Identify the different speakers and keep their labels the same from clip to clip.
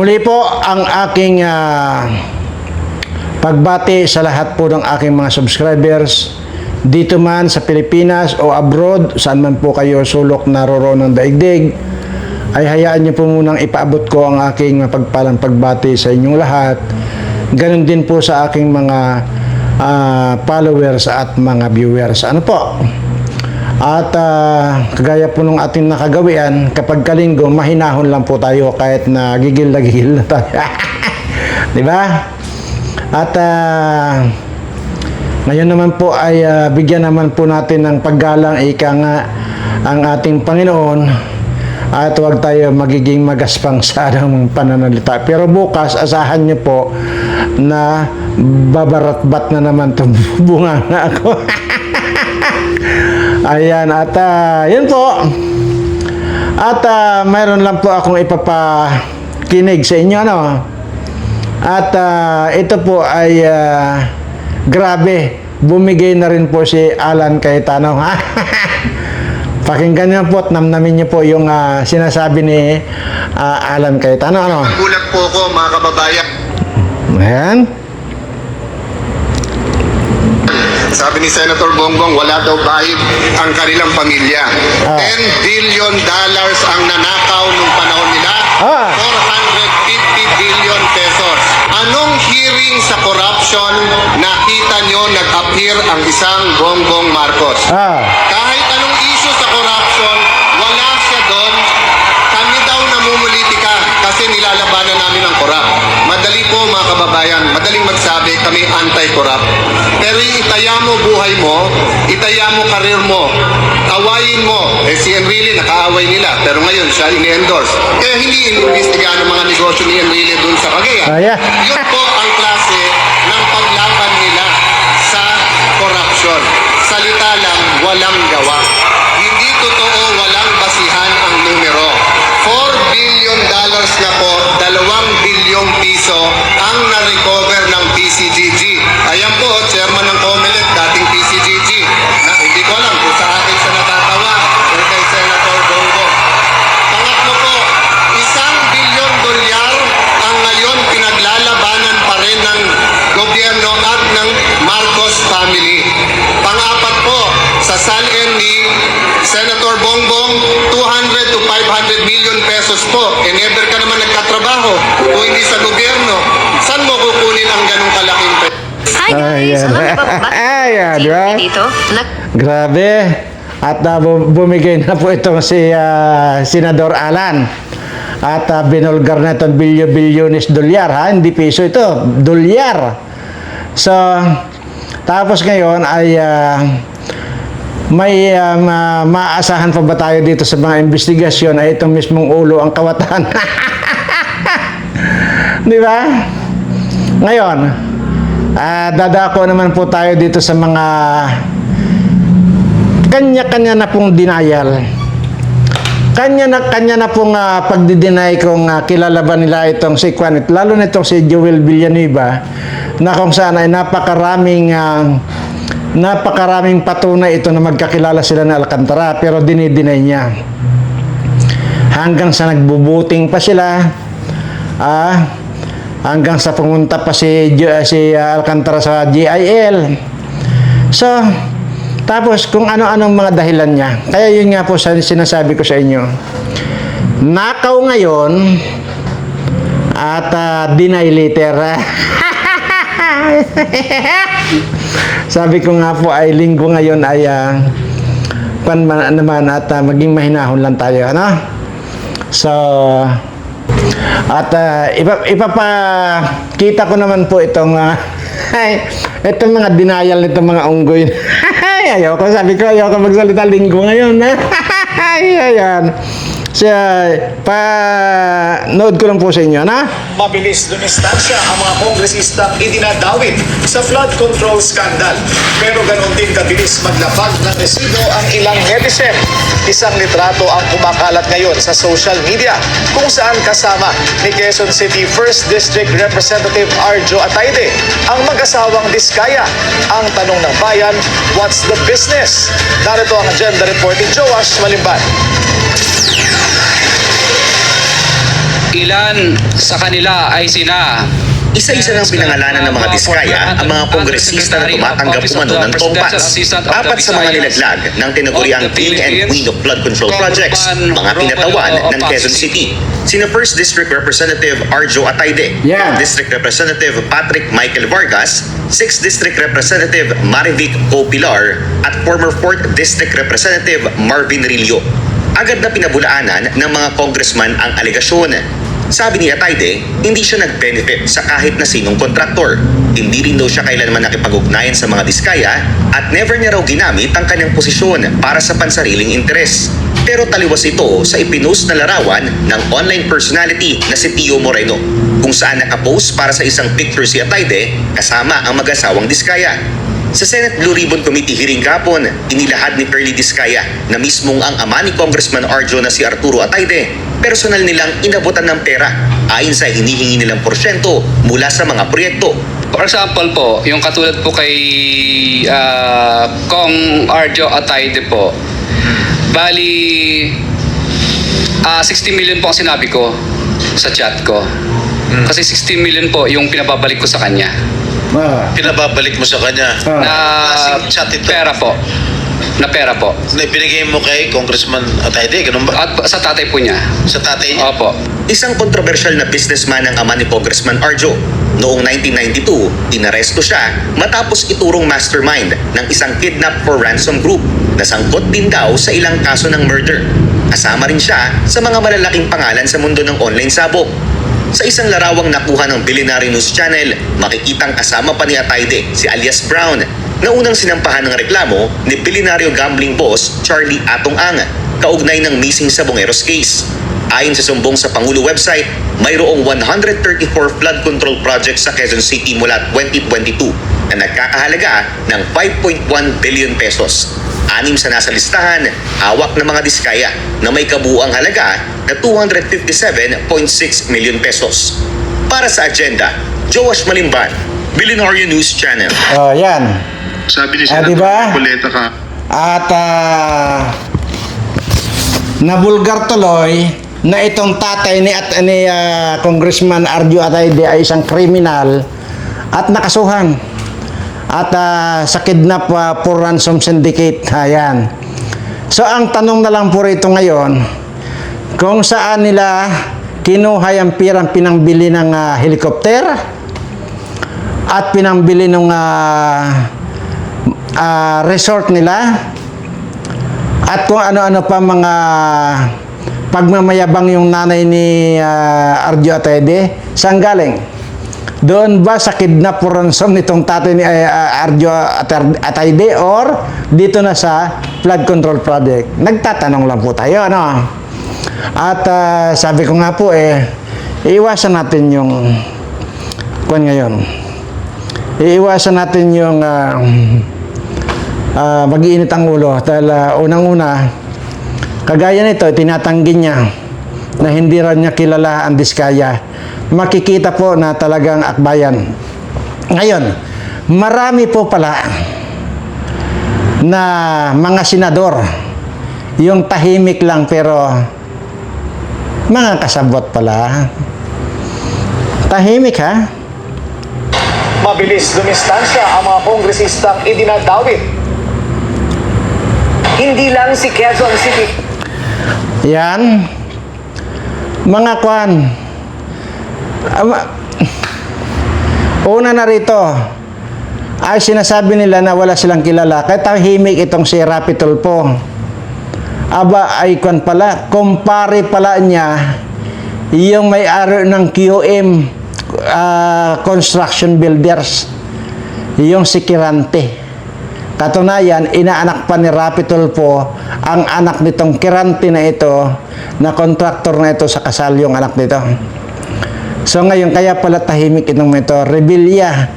Speaker 1: muli po ang aking ah, pagbati sa lahat po ng aking mga subscribers dito man sa Pilipinas o abroad, saan man po kayo sulok naroroon ng daigdig, ay hayaan niyo po munang ipaabot ko ang aking mapagpalang pagbati sa inyong lahat. Ganon din po sa aking mga ah, followers at mga viewers. Ano po? At ah, kagaya po nung ating nakagawian, kapag kalinggo, mahinahon lang po tayo kahit na gigil na gigil na tayo. Di ba? At ah, ngayon naman po ay ah, bigyan naman po natin ng paggalang ika nga ang ating Panginoon at huwag tayo magiging magaspang sa anong pananalita. Pero bukas, asahan niyo po na babaratbat na naman itong bunga nga ako. Ayan, at ah, yun po. At ah, mayroon lang po akong ipapakinig sa inyo, ano? At ah, ito po ay ah, grabe, bumigay na rin po si Alan Cayetano. ha? Pakinggan niyo po at namnamin niyo po yung ah, sinasabi ni ah, Alan Cayetano. Ano?
Speaker 2: Gulat po ko mga kababayan.
Speaker 1: Ayan.
Speaker 2: Sabi ni Senator Bongbong, wala daw bahid ang kanilang pamilya.
Speaker 1: Ah.
Speaker 2: 10 billion dollars ang nanakaw nung panahon nila.
Speaker 1: Ah.
Speaker 2: 450 billion pesos. Anong hearing sa corruption nakita nyo nag-appear ang isang Bongbong Marcos?
Speaker 1: Ah.
Speaker 2: Kahit anong issue sa corruption, wala siya doon. Kami daw namumulitika kasi nilalabanan namin ang korap. Mga kababayan, madaling magsabi kami anti-corrupt. Pero itaya mo buhay mo, itaya mo karir mo, awayin mo. Eh si Enrile, nakaaway nila, pero ngayon siya ini-endorse. Kaya hindi inimbestigahan ng mga negosyo ni Enrile doon sa Cagayan.
Speaker 1: Ah, yeah.
Speaker 2: Yun po ang klase ng paglaban nila sa corruption. Salita lang, walang gawa. Hindi totoo, walang basihan ang numero. 4 billion dollars na po, 2 bilyong piso ang na-recover ng PCGG. Ayan,
Speaker 1: di ba?
Speaker 3: dito? Nag
Speaker 1: Grabe. At uh, bu- bumigay na po itong si ah, Senador Alan. At uh, binulgar na itong bilyo-bilyonis dolyar, ha? Hindi piso ito, dolyar. So, tapos ngayon ay ah, may ah, ma- maaasahan pa ba tayo dito sa mga investigasyon ay itong mismong ulo ang kawatan. Di ba? Ngayon, ah, dadako naman po tayo dito sa mga kanya-kanya na pong denial. Kanya na kanya na pong uh, pagdi-deny kung ah, kilala ba nila itong si Juan, lalo na itong si Joel Villanueva na kung saan ay napakaraming ah, napakaraming patunay ito na magkakilala sila na Alcantara pero dinideny niya. Hanggang sa nagbubuting pa sila, ah, hanggang sa pumunta pa si, Jo- si ah, Alcantara sa GIL. So, tapos kung ano-anong mga dahilan niya. Kaya yun nga po sa sinasabi ko sa inyo. Nakaw ngayon at ah, deny later. Sabi ko nga po ay linggo ngayon ay uh, pan man- naman at ah, maging mahinahon lang tayo. Ano? So, at uh, ipa, ipapakita ko naman po itong uh, ay, itong mga denial nitong mga unggoy. Ay, ayoko. Sabi ko, ayoko magsalita linggo ngayon. Ay, ayan. So, pa nood ko lang po sa inyo, na?
Speaker 4: Mabilis dumistansya ang mga kongresistang idinadawit sa flood control scandal. Pero ganon din kabilis maglapag ng resibo ang ilang netizen. Isang litrato ang kumakalat ngayon sa social media kung saan kasama ni Quezon City 1st District Representative Arjo Atayde ang mag-asawang Diskaya. Ang tanong ng bayan, what's the business? Narito ang agenda report ni Joash Malimban.
Speaker 3: Ilan sa kanila ay sina
Speaker 4: Isa-isa ng pinangalanan ng mga diskaya ang mga kongresista na tumatanggap umano ng tongpas. Apat sa mga nilaglag ng tinaguriang King and Queen of Flood Control Projects, mga kinatawan ng Quezon City. Sina First District Representative Arjo Atayde,
Speaker 1: Yeah.
Speaker 4: District Representative Patrick Michael Vargas, 6th District Representative Marivic O. Pilar, at former 4th District Representative Marvin Rillo. Agad na pinabulaanan ng mga congressman ang alegasyon. Sabi ni Atayde, hindi siya nag-benefit sa kahit na sinong kontraktor. Hindi rin daw siya kailanman nakipag-ugnayan sa mga diskaya at never niya raw ginamit ang kanyang posisyon para sa pansariling interes. Pero taliwas ito sa ipinost na larawan ng online personality na si Tio Moreno kung saan nakapost para sa isang picture si Atayde kasama ang mag-asawang diskaya. Sa Senate Blue Ribbon Committee hearing kapon, inilahad ni Curly Discaya na mismong ang ama ni Congressman Arjo na si Arturo Atayde, personal nilang inabutan ng pera ayon sa hinihingi nilang porsyento mula sa mga proyekto.
Speaker 3: For example po, yung katulad po kay ah, Kong Arjo Atayde po, bali ah 60 million po ang sinabi ko sa chat ko. Kasi 60 million po yung pinababalik ko sa kanya.
Speaker 1: Ah.
Speaker 5: pinababalik mo sa kanya.
Speaker 1: Ah.
Speaker 3: Na
Speaker 5: chat ito.
Speaker 3: pera po. Na pera po.
Speaker 5: Na ibinigay mo kay Congressman Atayde, ganun ba?
Speaker 3: At sa tatay po niya.
Speaker 5: Sa tatay niya.
Speaker 3: Opo.
Speaker 4: Isang kontrobersyal na businessman ang ama ni Congressman Arjo. Noong 1992, inaresto siya matapos iturong mastermind ng isang kidnap for ransom group na sangkot din daw sa ilang kaso ng murder. Kasama rin siya sa mga malalaking pangalan sa mundo ng online sabog. Sa isang larawang nakuha ng Billionaire News Channel, makikitang kasama pa ni Atayde si alias Brown na unang sinampahan ng reklamo ni bilyonaryo gambling boss Charlie Atong Ang kaugnay ng missing sa Bongeros case. Ayon sa sumbong sa Pangulo website, mayroong 134 flood control projects sa Quezon City mula 2022 na nagkakahalaga ng 5.1 billion pesos. Anim sa nasa listahan, hawak ng mga diskaya na may kabuuang halaga na 257.6 million pesos. Para sa agenda, Joash Malimban, Billionaire News Channel.
Speaker 1: Oh, yan.
Speaker 6: Sabi ni
Speaker 1: Ah,
Speaker 6: Senator
Speaker 1: diba?
Speaker 6: Marcoleta ka,
Speaker 1: At ah, nabulgar tuloy na itong tatay ni, at, ni ah, Congressman Arjo Atayde ay isang kriminal at nakasuhan. At ah, sa kidnap ah, for ransom syndicate. Ayan. So ang tanong na lang po rito ngayon, kung saan nila kinuha yung pirang pinangbili ng ah, helicopter at pinangbili ng ah, ah, resort nila at kung ano-ano pa mga pagmamayabang yung nanay ni ah, Arjo Atayde, saan galing? Doon ba sa kidnap ransom nitong tatay ni ah, Arjo Atayde or dito na sa flood control project? Nagtatanong lang po tayo, ano? At ah, sabi ko nga po eh, iiwasan natin yung kwan ngayon. Iiwasan natin yung ah, ah, mag-iinit ang ulo dahil ah, unang-una kagaya nito tinatanggi niya na hindi rin niya kilala ang diskaya. Makikita po na talagang akbayan. Ngayon marami po pala na mga senador yung tahimik lang pero mga kasabot pala. Tahimik ha?
Speaker 4: Mabilis dumistansya ang mga kongresistang idinadawit. Hindi lang si Quezon City
Speaker 1: Yan. Mga kwan. Una na rito, ay sinasabi nila na wala silang kilala. Kahit tahimik itong si Rapi Tulfo. Aba, ay kwan pala, kumpare pala niya yung may-ari ng QM ah, Construction Builders. Yung si Kirante. Katunayan, inaanak pa ni Rapi Tulfo ang anak nitong Kirante na ito na kontraktor na ito sa kasal yung anak nito. So ngayon, kaya pala tahimik itong ito. Rebilla.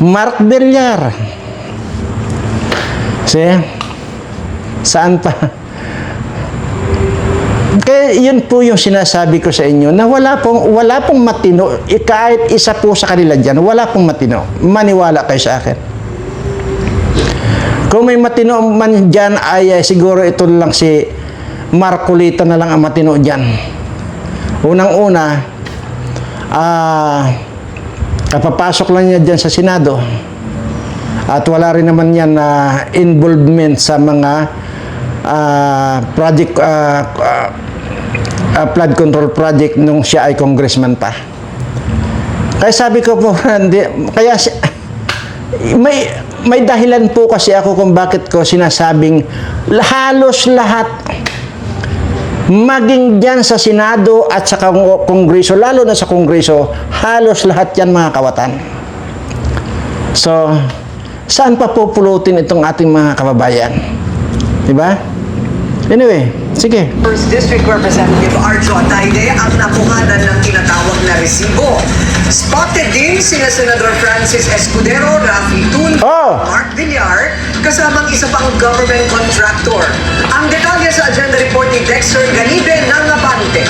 Speaker 1: Mark Villar. See? Saan pa? Kaya yun po yung sinasabi ko sa inyo na wala pong, wala pong matino. Kahit isa po sa kanila dyan, wala pong matino. Maniwala kayo sa akin. Kung may matino man dyan, ay, ay siguro ito lang si Marcolita na lang ang matino dyan. Unang-una, Ah, kapapasok lang niya dyan sa Senado. At wala rin naman yan na involvement sa mga ah, project ah, ah, ah, flood control project nung siya ay congressman pa. Kaya sabi ko po, kaya may may dahilan po kasi ako kung bakit ko sinasabing halos lahat maging dyan sa Senado at sa Kong- Kongreso, lalo na sa Kongreso, halos lahat yan mga kawatan. So, saan pa pupulutin itong ating mga kababayan? Di ba? Anyway, sige.
Speaker 6: First District Representative Arjo Ataide ang nakuhanan ng tinatawag na resibo. Spotted din sina Senador Francis Escudero, Rafi Tulfo,
Speaker 1: Oh!
Speaker 6: Mark Villar, kasamang isa pang government contractor. Ang detalye sa agenda report ni Dexter Ganibe ng Abante.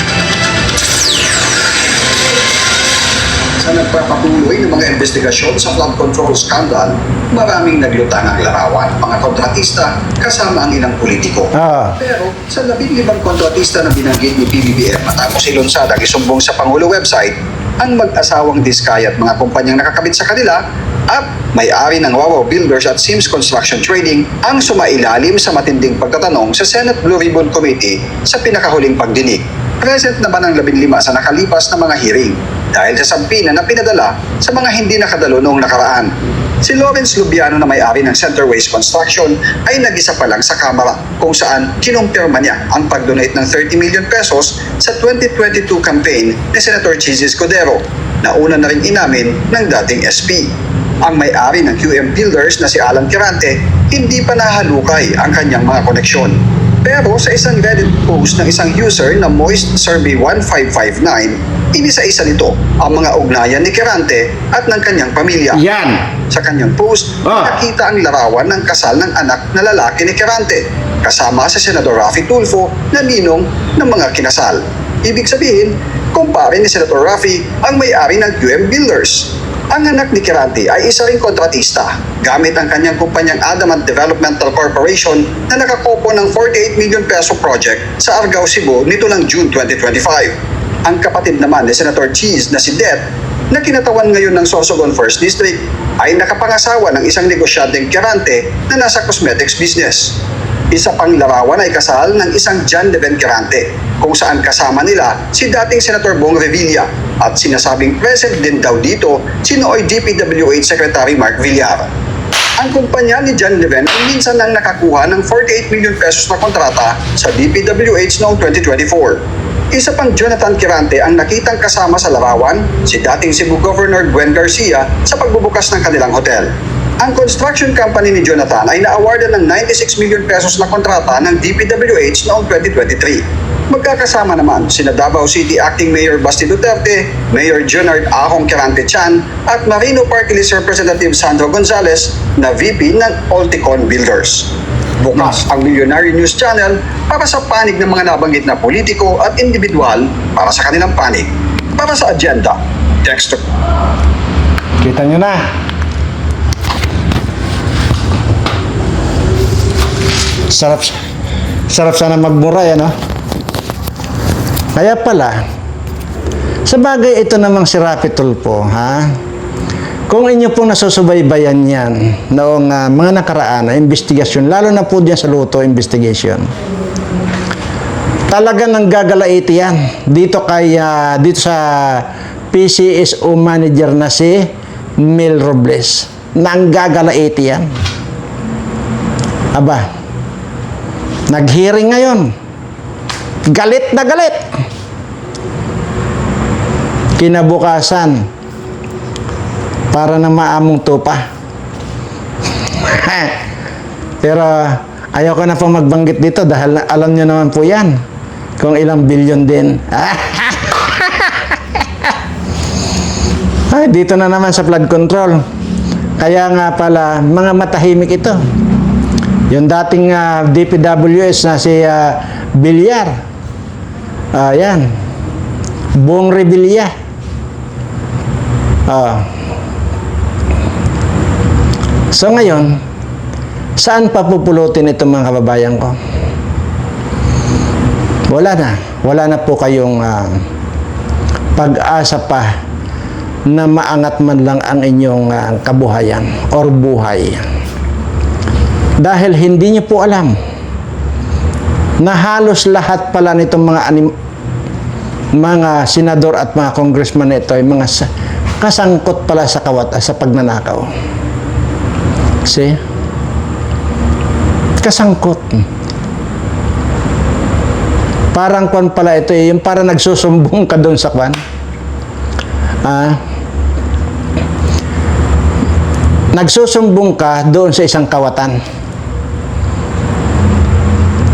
Speaker 7: Sa nagpapatuloy ng mga investigasyon sa flood control scandal, maraming naglutang ang larawan, mga kontratista kasama ang ilang politiko.
Speaker 1: Ah.
Speaker 7: Pero sa labing limang kontratista na binanggit ni PBBM matapos ilunsad ang isumbong sa Pangulo website, ang mag-asawang Diskaya at mga kumpanyang nakakabit sa kanila at may-ari ng Wawaw Builders at Sims Construction Trading ang sumailalim sa matinding pagtatanong sa Senate Blue Ribbon Committee sa pinakahuling pagdinig. Present naman ang labing lima sa nakalipas na mga hearing dahil sa sampina na pinadala sa mga hindi nakadalo noong nakaraan. Si Lawrence Lubiano na may-ari ng Centerways Construction ay nag-isa pa lang sa Kamara kung saan kinumpirma niya ang pag-donate ng 30 million pesos sa 2022 campaign ni Senator Chizzy Escudero na una na rin inamin ng dating SP. Ang may-ari ng QM Builders na si Alan Tirante hindi pa nahalukay ang kanyang mga koneksyon. Pero sa isang Reddit post ng isang user na Moist Survey 1559, inisa-isa nito ang mga ugnayan ni Kirante at ng kanyang pamilya.
Speaker 1: Yan.
Speaker 7: Sa kanyang post,
Speaker 1: Ah.
Speaker 7: nakita ang larawan ng kasal ng anak na lalaki ni Kirante, kasama sa Senador Rafi Tulfo na ninong ng mga kinasal. Ibig sabihin, kumpare ni Senator Rafi ang may-ari ng QM Builders. Ang anak ni Kirante ay isa ring kontratista gamit ang kanyang kumpanyang Adamant Developmental Corporation na nakakopo ng 48 million peso project sa Argao, Cebu nito lang June 2025. Ang kapatid naman ni Senator Cheese na si Det na kinatawan ngayon ng Sorsogon First District ay nakapangasawa ng isang negosyanteng Kirante na nasa cosmetics business. Isa pang larawan ay kasal ng isang John Leven Kirante kung saan kasama nila si dating Senator Bong Revilla at sinasabing present din daw dito si nooy DPWH Secretary Mark Villar. Ang kumpanya ni John Leven ay minsan nang nakakuha ng 48 million pesos na kontrata sa DPWH noong 2024. Isa pang Jonathan Kirante ang nakitang kasama sa larawan si dating Cebu Governor Gwen Garcia sa pagbubukas ng kanilang hotel. Ang construction company ni Jonathan ay na-awardan ng 96 million pesos na kontrata ng DPWH noong 2023. Magkakasama naman sina Davao City Acting Mayor Basti Duterte, Mayor Junard Ahong Kirante Chan at Marino Party List Representative Sandro Gonzales na VP ng Olticon Builders. Bukas ang Millionaire News Channel para sa panig ng mga nabanggit na politiko at individual para sa kanilang panig. Para sa agenda, Dexter
Speaker 1: Kita nyo na. Sarap, sarap sana magmura yan, no? Kaya pala, sa bagay ito namang si Rapi Tulfo, ha? Kung inyo pong nasusubaybayan yan noong ah, mga nakaraan na investigasyon, lalo na po diyan sa luto investigation, talaga nang gagalaiti yan. Dito kay ah, dito sa PCSO manager na si Mel Robles nang gagalaiti yan. Aba nag-hearing ngayon. Galit na galit. Kinabukasan para na maamong tupa pero ayaw ko na pong magbanggit dito dahil alam nyo naman po yan kung ilang bilyon din. Ay, dito na naman sa flood control. Kaya nga pala, mga matahimik ito. Yung dating ah, DPWS na si ah, Bilyar. Ayan. Buong Revilla. Ah. So ngayon, saan pa pupulutin itong mga kababayan ko? Wala na. Wala na po kayong ah, pag-asa pa na maangat man lang ang inyong ah, kabuhayan or buhay. Dahil hindi niyo po alam na halos lahat pala nitong mga anim- mga senador at mga congressman na ito ay mga sa- kasangkot pala sa kawat sa pagnanakaw. See? Kasangkot. Parang kwan pala ito eh, yung para nagsusumbong ka doon sa kwan. Ah, nagsusumbong ka doon sa isang kawatan.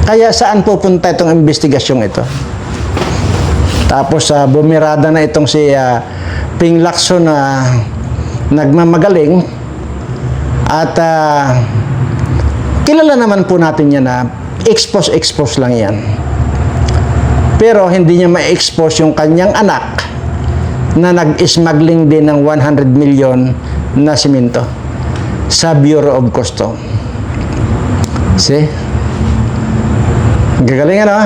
Speaker 1: Kaya saan pupunta itong investigasyong ito? Tapos sa bumirada na itong si ah, Ping Lacson na nagmamagaling at ah, kilala naman po natin yan na expose-expose lang yan. Pero hindi niya ma-expose yung kanyang anak na nag-smuggling din ng 100 million na simento sa Bureau of Custom. See? Gagaling ano?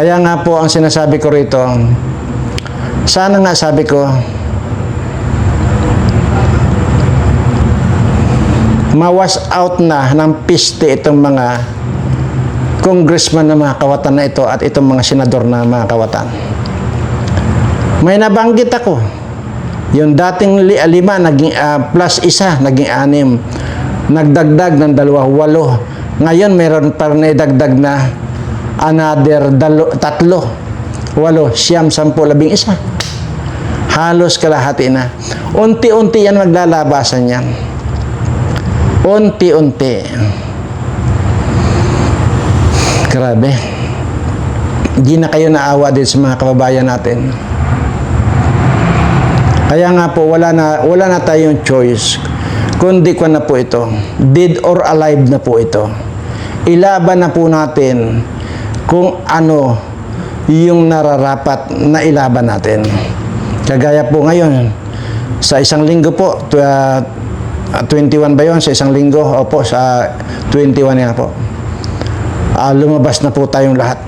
Speaker 1: Kaya nga po ang sinasabi ko rito, sana nga sabi ko, mawas out na ng piste itong mga congressman na mga kawatan na ito at itong mga senador na mga kawatan. May nabanggit ako. Yung dating li- lima, naging, ah, plus isa, naging anim. Nagdagdag ng dalawa, walo. Ngayon, meron pa na idagdag na another dalo, tatlo. Walo, siyam, sampu, labing isa. Halos kalahati na. Unti-unti yan maglalabasan yan. Unti-unti. Grabe. Hindi na kayo naawa din sa mga kababayan natin. Kaya nga po, wala na, wala na tayong choice. Kundi ko na po ito. Dead or alive na po ito. Ilaban na po natin kung ano yung nararapat na ilaban natin. Kagaya po ngayon, sa isang linggo po, ah, 21 ba yun? Sa isang linggo? Opo, sa 21 nga po. Ah, lumabas na po tayong lahat.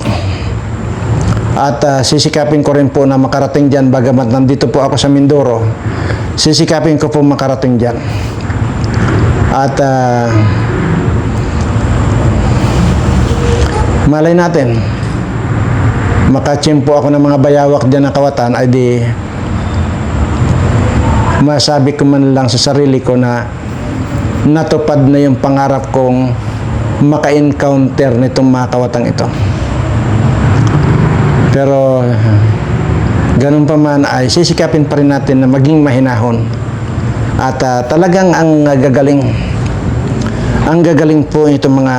Speaker 1: At ah, sisikapin ko rin po na makarating dyan bagamat nandito po ako sa Mindoro. Sisikapin ko po makarating dyan. At ah, malay natin, makachimpo ako ng mga bayawak dyan na kawatan, ay di masabi ko man lang sa sarili ko na natupad na yung pangarap kong maka-encounter nitong mga kawatang ito. Pero ganun pa man ay sisikapin pa rin natin na maging mahinahon. At ah, talagang ang gagaling ang gagaling po itong mga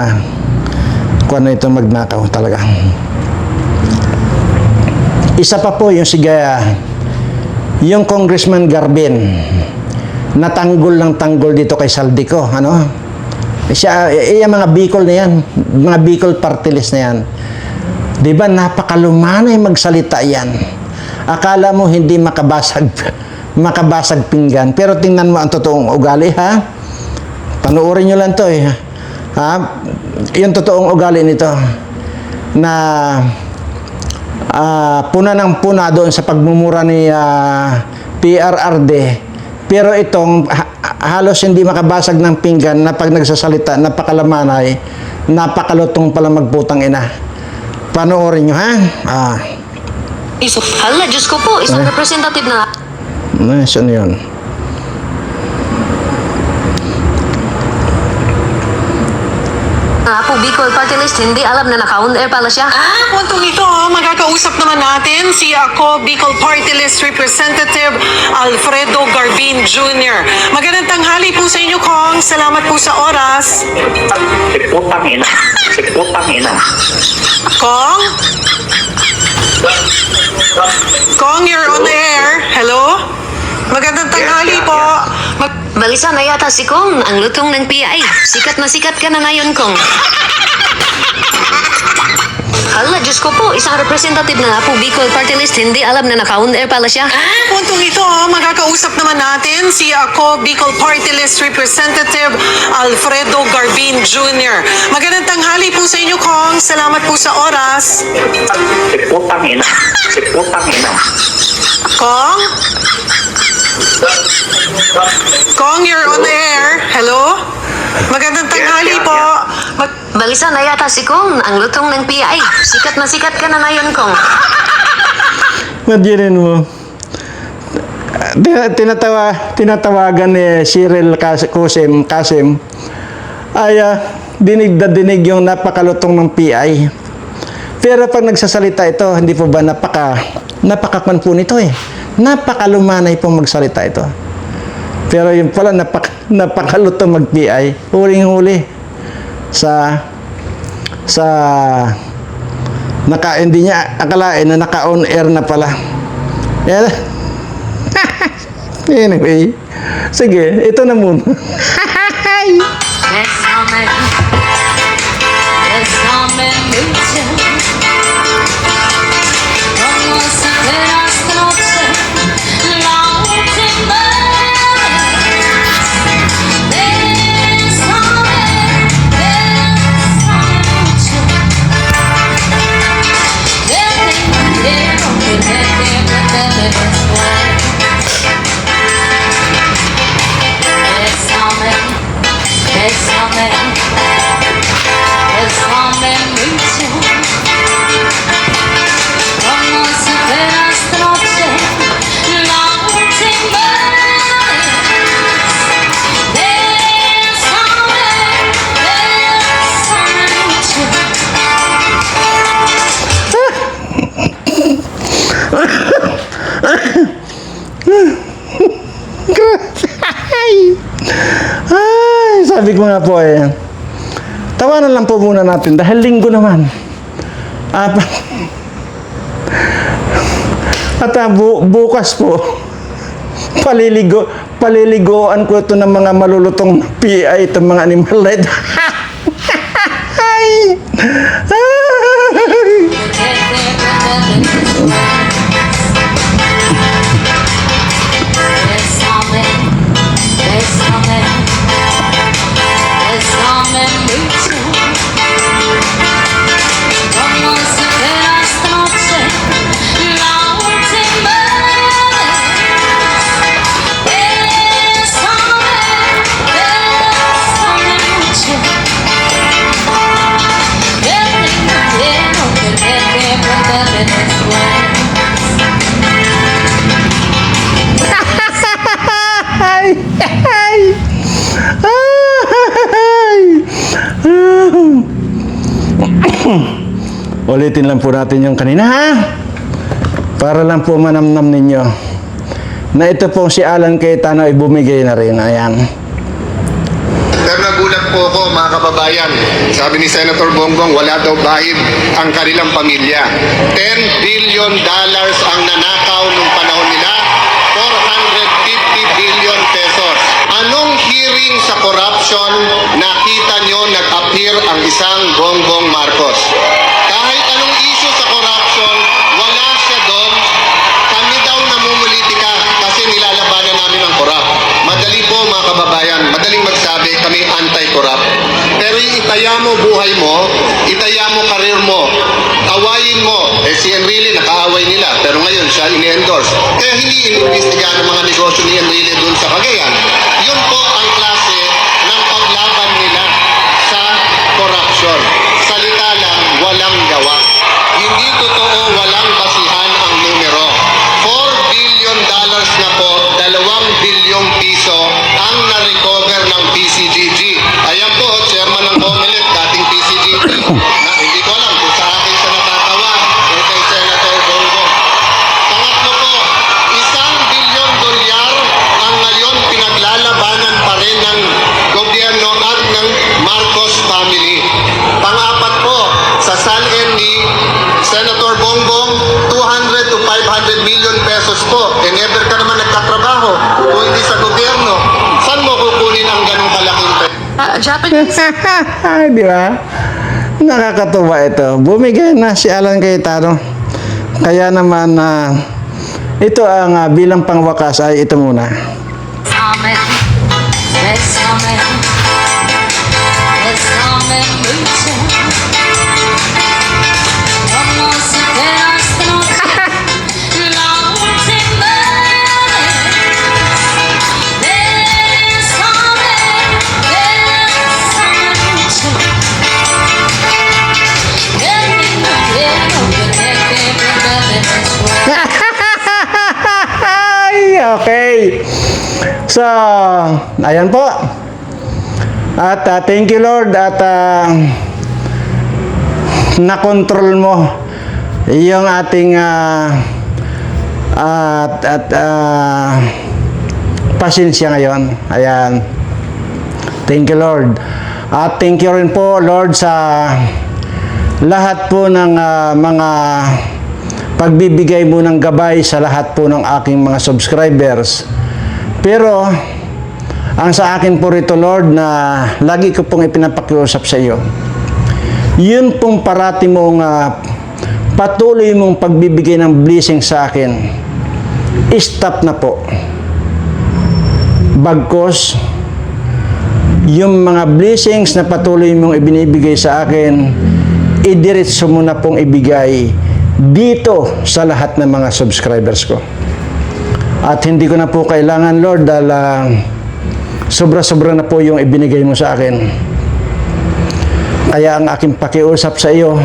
Speaker 1: kung ano itong magnakaw talaga. Isa pa po yung siga yung Congressman Garbin natanggol ng tanggol dito kay Saldico, ano? Siya, yung mga Bicol na yan, mga Bicol party list na yan. Di ba, napakalumanay magsalita yan. Akala mo hindi makabasag, makabasag pinggan. Pero tingnan mo ang totoong ugali, ha? Panuorin nyo lang to, eh. Ha? Yung totoong ugali nito, na ah, puna ng puna doon sa pagmumura ni ah, PRRD. Pero itong ha- halos hindi makabasag ng pinggan na pag nagsasalita, napakalamanay, napakalutong pala magputang ina. Panoorin nyo, ha? Ah,
Speaker 8: hala, Diyos ko po, isang representative na
Speaker 1: ano saan yun?
Speaker 8: nga po Bicol Party List, hindi alam na naka-on-air pala siya.
Speaker 6: Ah, puntong ito, magkakausap naman natin si ako, Bicol Party List Representative Alfredo Garbin Jr. Magandang tanghali po sa inyo, Kong. Salamat po sa oras.
Speaker 9: Si putang ina. Si.
Speaker 6: Kong? Kong, you're on the air. Hello? Magandang tanghali po. Mag-
Speaker 8: Balisa na yata si Kong, ang lutong ng PI. Sikat na sikat ka na ngayon, Kong. Hala, Diyos ko po, isang representative na nga po Bicol Party List, hindi alam na naka-on-air pala siya.
Speaker 6: Ah, puntong ito, magkakausap naman natin si ako, Bicol Party List Representative Alfredo Garbin Jr. Magandang tanghali po sa inyo, Kong. Salamat po sa oras.
Speaker 9: Si putang ina. Si putang ina.
Speaker 6: Kong? Kong, you're on the air. Hello? Magandang tanghali
Speaker 9: yes,
Speaker 6: po. Mag-
Speaker 8: Balisa na yata si Kong, ang lutong ng PI. Sikat na sikat ka na ngayon, Kong.
Speaker 1: Imaginin mo. Tin- Tinatawa, tinatawagan ni Cyril Kas- Kusim, Kasim ay ah, dinig na dinig yung napakalutong ng PI. Pero pag nagsasalita ito, hindi po ba napaka napakakman po nito eh. Napakalumanay pong magsalita ito. Pero yung pala napak, napakalutong mag-PI. Huling-huli sa sa naka hindi niya akalain na naka-on air na pala. Yan. anyway, sige, ito na muna.
Speaker 8: Bésame, bésame mucho. Como si fuera
Speaker 1: Nga po eh. Tawanan lang po muna natin dahil linggo naman. At, at ah, bu- bukas po, paliligo, paliligoan ko ito ng mga malulutong PI, itong mga animal na ito. Ay! Ulitin lang po natin yung kanina, ha? Para lang po manamnam ninyo na ito pong si Alan Cayetano ay bumigay na rin. Ayan.
Speaker 2: Pero nagulat po ako mga kababayan. Sabi ni Senator Bongbong, wala daw bahid ang kanilang pamilya. 10 billion dollars ang nanakaw nung panahon nila. 450 billion pesos. Anong hearing sa corruption nakita nyo nag-appear ang isang Bongbong Marcos? Kahit anong issue sa corruption, wala siya doon. Kami daw namumulitika kasi nilalabanan namin ang korap. Madali po mga kababayan, madaling magsabi kami anti-corrupt. Pero yung itaya mo buhay mo, itaya mo karir mo, awayin mo. Eh si Enrile, nakaaway nila, pero ngayon siya ini-endorse. Kaya hindi inimbestigahan ang mga negosyo ni Enrile dun sa Cagayan. Yun po COMELEC, dating PCGG.
Speaker 6: Japanese.
Speaker 1: Di ba? Nakakatuwa ito. Bumigay na si Alan Cayetano. Kaya naman na ito ang ah, bilang pangwakas ay ito muna. Okay. So, ayan po. At ah, thank you Lord at ah, na-control mo yung ating ah, at at ah, pasensya ngayon. Ayan. Thank you Lord. At thank you rin po Lord sa lahat po ng ah, mga pagbibigay mo ng gabay sa lahat po ng aking mga subscribers. Pero ang sa akin po rito Lord na lagi ko pong ipinapakiusap sa iyo. Yun pong parati mong ah, patuloy mong pagbibigay ng blessing sa akin. Stop na po. Bagkos, yung mga blessings na patuloy mong ibinibigay sa akin, idiretso mo na pong ibigay dito sa lahat ng mga subscribers ko. At hindi ko na po kailangan, Lord, dahil ah, sobra-sobra na po yung ibinigay mo sa akin. Kaya ang aking pakiusap sa iyo,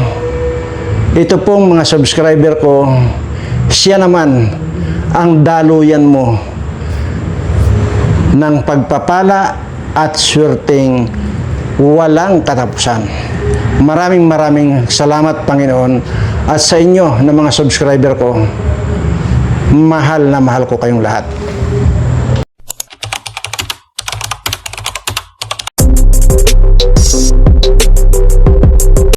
Speaker 1: ito pong mga subscriber ko, siya naman ang daluyan mo ng pagpapala at swerteng walang katapusan. Maraming maraming salamat Panginoon at sa inyo na mga subscriber ko, mahal na mahal ko kayong lahat.